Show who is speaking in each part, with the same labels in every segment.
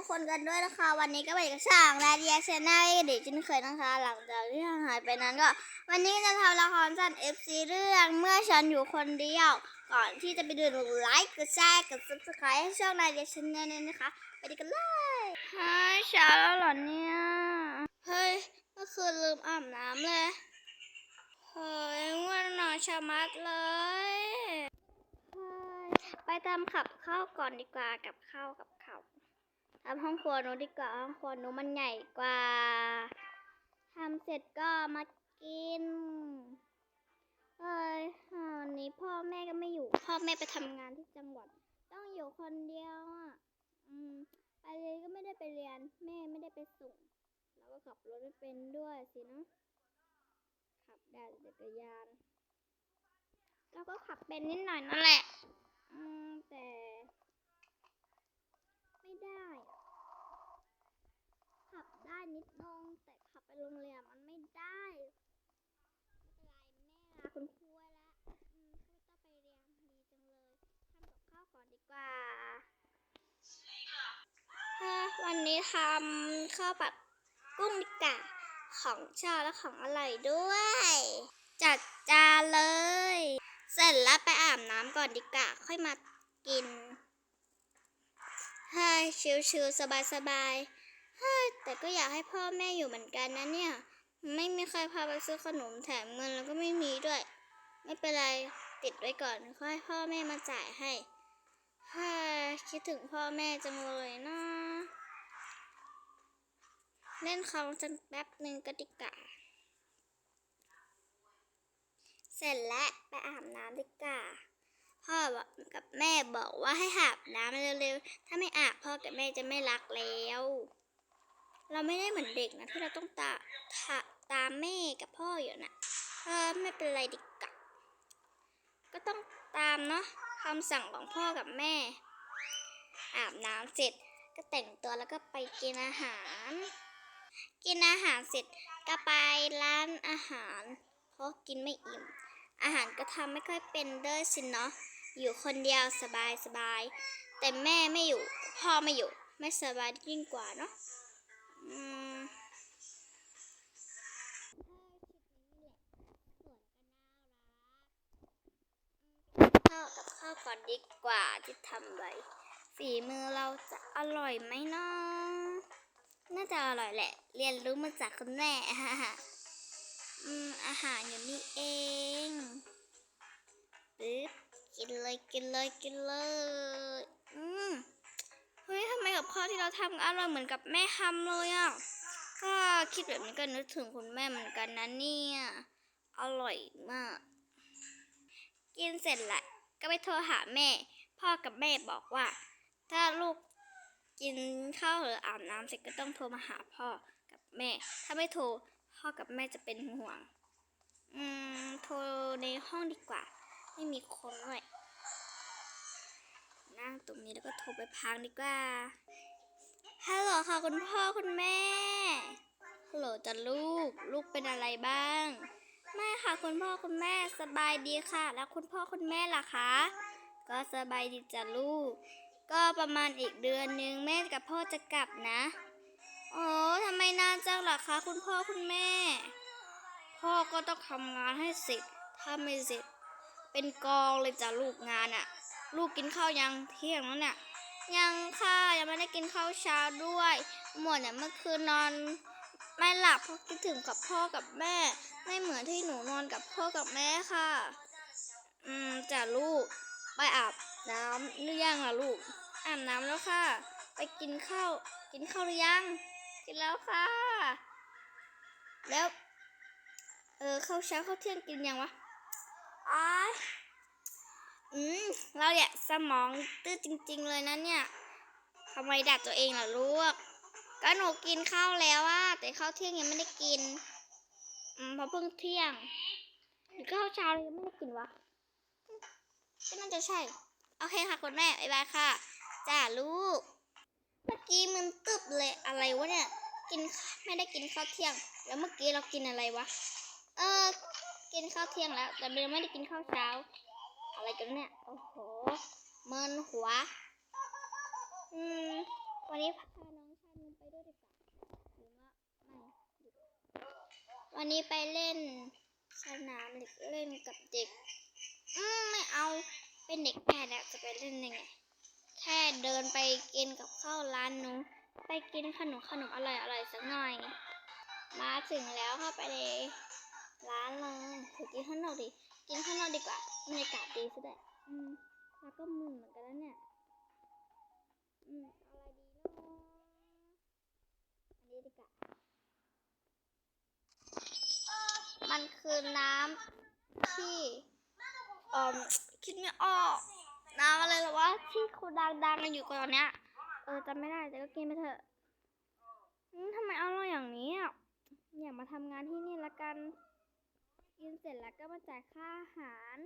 Speaker 1: กคนกันด้วยนะคะ วันนี้ก็เป็นกับช่างและเดียชแนลเด็กเช่นเคยนะคะ หลังจากที่ห่างหายไปนั้นก็ วันนี้จะทำละครสั้น FC เรื่องเมื่อฉันอยู่คนเดียว ก่อนที่จะไปดูหนูไลค์กดแชร์กด subscribe ให้ช่องนายเดียชแนลนี้นะคะ ไปดูกันเลยเฮ้ยเช้าแล้วเหรอเนี่ยเฮ้ยเมื่อคืนลืมอาบน้ำเลยเฮ้ยง่วันนอนชะมัดเลยเฮ้ยไปทำขับข้าวก่อนดีกว่ากับข้าวกับ ทำห้องครัวหนูดีกว่าห้องครัวหนูมันใหญ่กว่าทำเสร็จก็มากินเอ้ยวันนี้พ่อแม่ก็ไม่อยู่ พ่อแม่ไปทำงานที่จังหวัด ต้องอยู่คนเดียวอะ อืมไปเรียนก็ไม่ได้ไปเรียน แม่ไม่ได้ไปส่งแล้วก็ขับรถไม่เป็นด้วยสินะขับได้จักรยานแล้วก็ขับเป็นนิดหน่อยนั่นแหละ อืมได้อะขับได้ นิดนึงแต่ขับไปโรงเรียนมันไม่ได้ไม่เป็นไรแม่ลาคุณครูแล้วอืมไม่ต้องไปเรียนดีจังเลยทำกับข้าวก่อนดีกว่าวันนี้ทำข้าวผัดกุ้งดีกว่าของชอบและของอร่อยด้วย จัดจานเลย เสร็จแล้วไปอาบน้ำก่อนดีกว่าค่อยมากินเฮ้ชิวๆสบายๆ ฮ้ยแต่ก็อยากให้พ่อแม่อยู่เหมือนกันนะเนี่ย ไม่มีใครพาไปซื้อขนมแถมเงินแล้วก็ไม่มีด้วย ไม่เป็นไรติดไว้ก่อนค่อยพ่อแม่มาจ่ายให้ฮ้ยคิดถึงพ่อแม่จังเลยนะเล่นคอมสักแป๊บหนึ่งก็ดีกาเสร็จแล้วไปอาบน้ำดีกว่าพ่อบอกกับแม่บอกว่าให้อาบน้ำเร็วๆ ถ้าไม่อาบพ่อกับแม่จะไม่รักแล้ว เราไม่ได้เหมือนเด็กนะที่เราต้องตาตาตามแม่กับพ่ออยู่นะเออไม่เป็นไรดีกว่าก็ต้องตามเนาะคำสั่งของพ่อกับแม่ อาบน้ำเสร็จก็แต่งตัวแล้วก็ไปกินอาหาร กินอาหารเสร็จก็ไปร้านอาหาร เพราะกินไม่อิ่ม อาหารก็ทำไม่ค่อยเป็นเด้อสินเนาะอยู่คนเดียวสบายสบาย แต่แม่ไม่อยู่พ่อไม่อยู่ ไม่สบายยิ่งกว่าเนาะ ดีกว่าที่ทำไว้ฝีมือเราจะอร่อยไหมเนาะน่าจะอร่อยแหละ เรียนรู้มาจากคุณแม่อืมอาหารอยู่นี่เองปึ๊บกินเลยกินเลยกินเลยอืมเฮ้ยทำไมกับข้าวที่เราทำอร่อยเหมือนกับแม่ทำเลยอะก็คิดแบบนี้ก็นึกถึงคุณแม่เหมือนกันนะเนี่ย อร่อยมาก กินเสร็จแหละ ก็ไปโทรหาแม่ พ่อกับแม่บอกว่า ถ้าลูกกินข้าวหรืออาบน้ำเสร็จก็ต้องโทรมาหาพ่อกับแม่ ถ้าไม่โทรพ่อกับแม่จะเป็นห่วง อืม โทรในห้องดีกว่า ไม่มีคนด้วยนั่งตรงนี้แล้วก็โทรไปพังดีกว่า ฮัลโหลค่ะคุณพ่อคุณแม่ ฮัลโหลจ้ะลูก ลูกเป็นอะไรบ้าง ไม่ค่ะคุณพ่อคุณแม่สบายดีค่ะ แล้วคุณพ่อคุณแม่ล่ะคะ ก็สบายดีจ้ะลูก ก็ประมาณอีกเดือนนึงแม่กับพ่อจะกลับนะโอ้ทำไมนานจังล่ะคะคุณพ่อคุณแม่ พ่อก็ต้องทำงานให้เสร็จถ้าไม่เสร็จ เป็นกองเลยจ้ะลูกงานอะลูกกินข้าวยังเที่ยงแล้วเนี่ยยังค่ะยังไม่ได้กินข้าวเช้าด้วย หมดเนี่ยเมื่อคืนนอน ไม่หลับเพราะคิดถึงกับพ่อกับแม่ ไม่เหมือนที่หนูนอนกับพ่อกับแม่ค่ะ อืมจ้ะลูก ไปอาบน้ำหรือยังล่ะลูก อาบน้ำแล้วค่ะ ไปกินข้าว กินข้าวหรือยัง กินแล้วค่ะ แล้ว เออข้าวเช้าข้าวเที่ยงกินยังวะอ้ายอืม เราเนี่ยสมองตื้อจริง ๆ เลยนะเนี่ยทำไมดัดตัวเองล่ะลูก ก็หนูกินข้าวแล้วอะแต่ข้าวเที่ยงยังไม่ได้กินอื มพราเพิ่งเที่ยงหรือข้าวเช้าเลยไม่ได้กินวะก็น่าจะใช่ โอเคค่ะคุณแม่บ๊ายบายค่ะ จ้าลูก เมื่อกี้มันตึบเลยอะไรวะเนี่ย กินข้าวไม่ได้กินข้าวเที่ยง แล้วเมื่อกี้เรากินอะไรวะ เออ กินข้าวเที่ยงแล้ว แต่เราไม่ได้กินข้าวเช้า อะไรกันเนี่ย โอ้โหเมินหัว อืม วันนี้พาน้องชายนุ้ไปด้วยดีกว่าหรือว่าไม่ดีกว่า วันนี้ไปเล่นสนามเด็กเล่นกับเด็ก อืมไม่เอาเป็นเด็กแก่แล้วจะไปเล่นยังไง แค่เดินไปกินกับข้าวร้านนู้นไปกินขนมขนมอร่อยอร่อยสักหน่อย มาถึงแล้วเข้าไปเลยร้านเลยถือกินข้างนอกดิ กินข้างนอกดีกว่าบรรยากาศดีซะด้วยอืมแล้วก็มึนเหมือนกันแล้วเนี่ย อืมเอาอะไรดีเนาะอันนี้ดีกว่า มันคือน้ำที่เอ่อคิดไม่ออก น้ำอะไรหรอวะที่คนดังๆกันอยู่ก่อนเนี้ยเออจำไม่ได้แต่ก็กินไปเถอะทำไมเอร่อยอย่างนี้อะอยากมาทำงานที่นี่ละกัน กินเสร็จแล้วก็มาจ่ายค่าอาหาร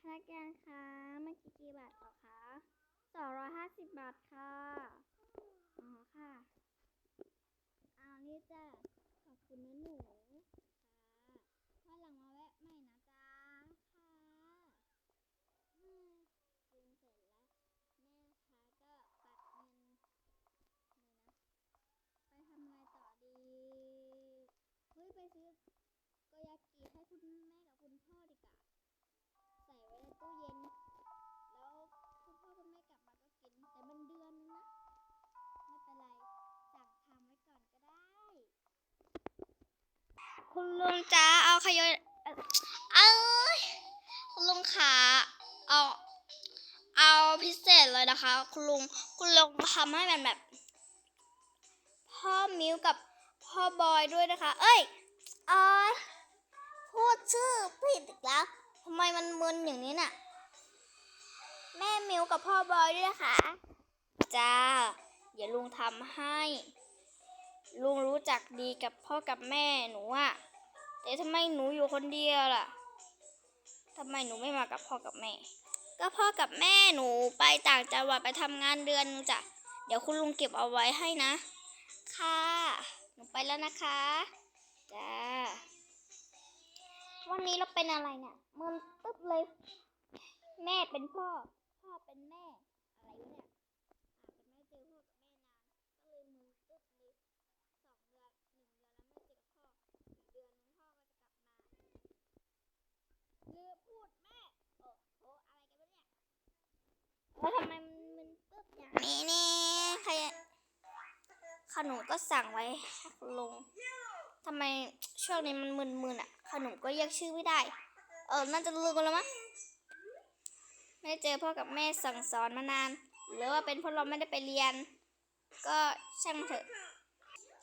Speaker 1: พนักงานคะเมื่อกี้กี่บาทเหรอคะสองร้อยห้าสิบบาทค่ะ อ๋อค่ะาวนี่จ้ะขอบคุณนะหนูค่ะวันหลังมาแวะใหม่นะจ๊ะค่ะอืมกินเสร็จแล้ว แม่ค้าก็ปัดเงินเลยนะ ไปทำอะไงต่อดีเฮ้ยไปซื้อโกยากิให้คุณแม่กับคุณพ่อดีกว่าใส่ไว้ในตู้เย็น คุณลุงจ้าเอาขยอยเอ้ยคุณลุงขาเอาเอาพิเศษเลยนะคะ คุณลุงคุณลุงทำให้แบบแบบ พ่อมิวกับพ่อบอยด้วยนะคะ เอ้ยออยพูดชื่อผิดอีกแล้วทำไมมันมึนอย่างนี้น่ะ แม่มิวกับพ่อบอยด้วยนะคะจ้าเดี๋ยวลุงทำให้ ลุงรู้จักดีกับพ่อกับแม่หนูอะแต่ทำไมหนูอยู่คนเดียวล่ะทำไมหนูไม่มากับพ่อกับแม่ ก็พ่อกับแม่หนูไปต่างจังหวัดไปทำงานเดือนนึงจ้ะ เดี๋ยวคุณลุงเก็บเอาไว้ให้นะ ค่ะ หนูไปแล้วนะคะ จ้า วันนี้เราเป็นอะไรเนี่ยมึนตึ๊บเลย แม่เป็นพ่อ พ่อเป็นแม่ อะไรวะเนี่ยอ่าเป็นไม่เจอพ่อกับแม่นาน ก็เลยมึนตึ๊บเลยสองเดือนหนึ่งเดือนแล้วไม่เจอกับพ่อ อีกเดือนนึงพ่อก็จะกลับมาลืมพูดแม่ โอ้โหอะไรกันวะเนี่ยแล้วทำไมมันมึนตึ๊บอย่างนี้นี่ใคร ข นมก็สั่งไว้ห้คุณลุงทำไมช่วงนี้มันมึนๆอะ ขนมก็เรียกชื่อไม่ได้ เออ น่าจะลืมกันแล้วมั้งไม่ได้เจอพ่อกับแม่สั่งสอนมานาน หรือว่าเป็นเพราะเราไม่ได้ไปเรียน ก็ช่างเถอะ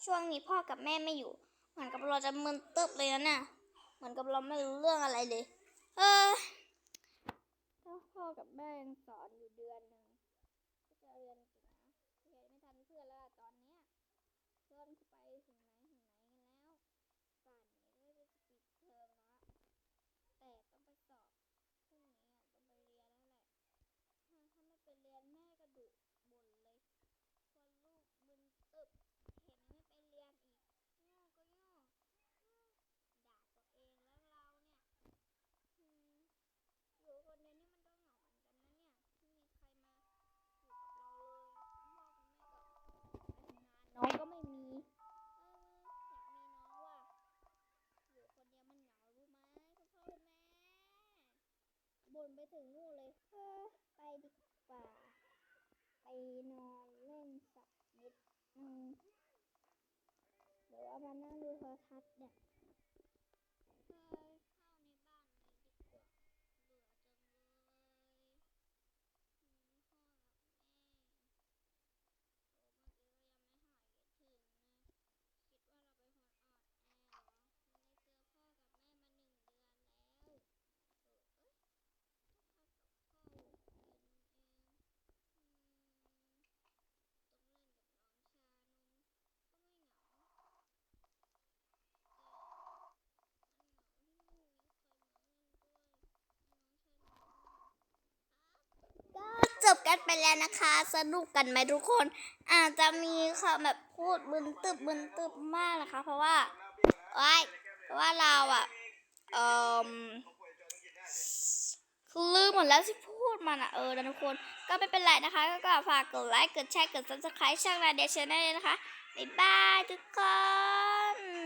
Speaker 1: ช่วงนี้พ่อกับแม่ไม่อยู่ เหมือนกับเราจะมึนตึ๊บเลยนะเนี่ยเหมือนกับเราไม่รู้เรื่องอะไรเลย เออถ้าพ่อกับแม่ยังสอนอยู่เดือนหนึ่งก็จะเรียน เรียนแม่ก็ดุบ่นเลยว่าลูกมึนตึบเห็นไม่ไปเรียนอีกโง่ก็โง่อืมด่าตัวเองแล้วเราเนี่ยอยู่คนเดียวนี่มันก็เหงาเหมือนกันนะเนี่ยไม่มีใครมาอยู่กับเราเลยพ่อคุณแม่ก็ทำงานน้องก็ไม่มีเอออยากมีน้องว่ะอยู่คนเดียวมันเหงารู้ไหมคุณพ่อคุณแม่บ่นไปถึงนู่นเลย เออ ไปดี ป่า ไปนอนเล่นสักนิดนึงหรือว่ามานั่งดูโทรทัศน์เนี่ยเฮ้ยเข้าในบ้านเลยดีกว่า เบื่อจังเลยอืมพ่อกับแม่ โอ้เมื่อกี้ก็ยังไม่หายคิดถึงเลย คิดว่าเราเป็นคนอ่อนแอเหรอ ไม่ได้เจอพ่อกับแม่มาหนึ่งเดือนแล้วเออเอ้ยถ้าทำกับข้าวกินเองอืมต้องเล่นกับน้องชานม ก็ไม่เหงา แต่มันเหงาที่ไม่มีใครมาเล่นด้วยน้องชานม ก็จบกัน ไปแล้วนะคะ สนุกกันไหมทุกคน อาจจะมีคำแบบพูดบึนตึบบึนตึบมากนะคะ เพราะว่าว้ายเพราะว่าเราอะเอ่อคือลืมหมดแล้วสิพูพูดมันอะเออนะทุกคน ก็ไม่เป็นไรนะคะ ก็ฝากกดไลค์กดแชร์กด subscribe ช่องนาเดียชแนลนะคะบ๊ายบายทุกคน